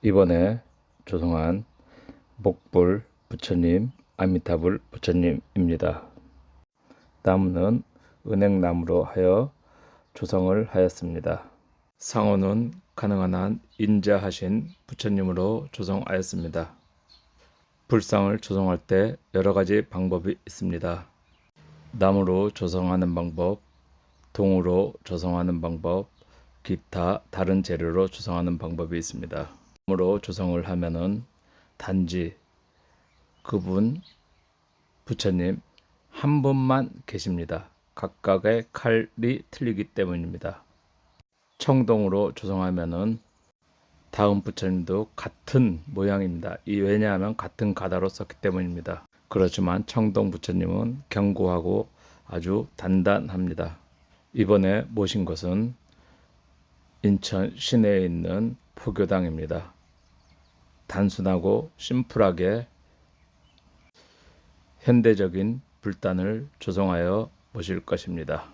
이번에 조성한 목불 부처님, 아미타불 부처님입니다. 나무는 은행나무로 하여 조성을 하였습니다. 상호는 가능한 한 인자하신 부처님으로 조성하였습니다. 불상을 조성할 때 여러 가지 방법이 있습니다. 나무로 조성하는 방법, 동으로 조성하는 방법, 기타 다른 재료로 조성하는 방법이 있습니다. 나무로 조성을 하면은 단지 그분 부처님 한 분만 계십니다. 각각의 칼이 틀리기 때문입니다. 청동으로 조성하면은 다음 부처님도 같은 모양입니다. 이 왜냐하면 같은 가다로 썼기 때문입니다. 그렇지만 청동 부처님은 견고하고 아주 단단합니다. 이번에 모신 것은 인천 시내에 있는 포교당입니다. 단순하고 심플하게 현대적인 불단을 조성하여 모실 것입니다.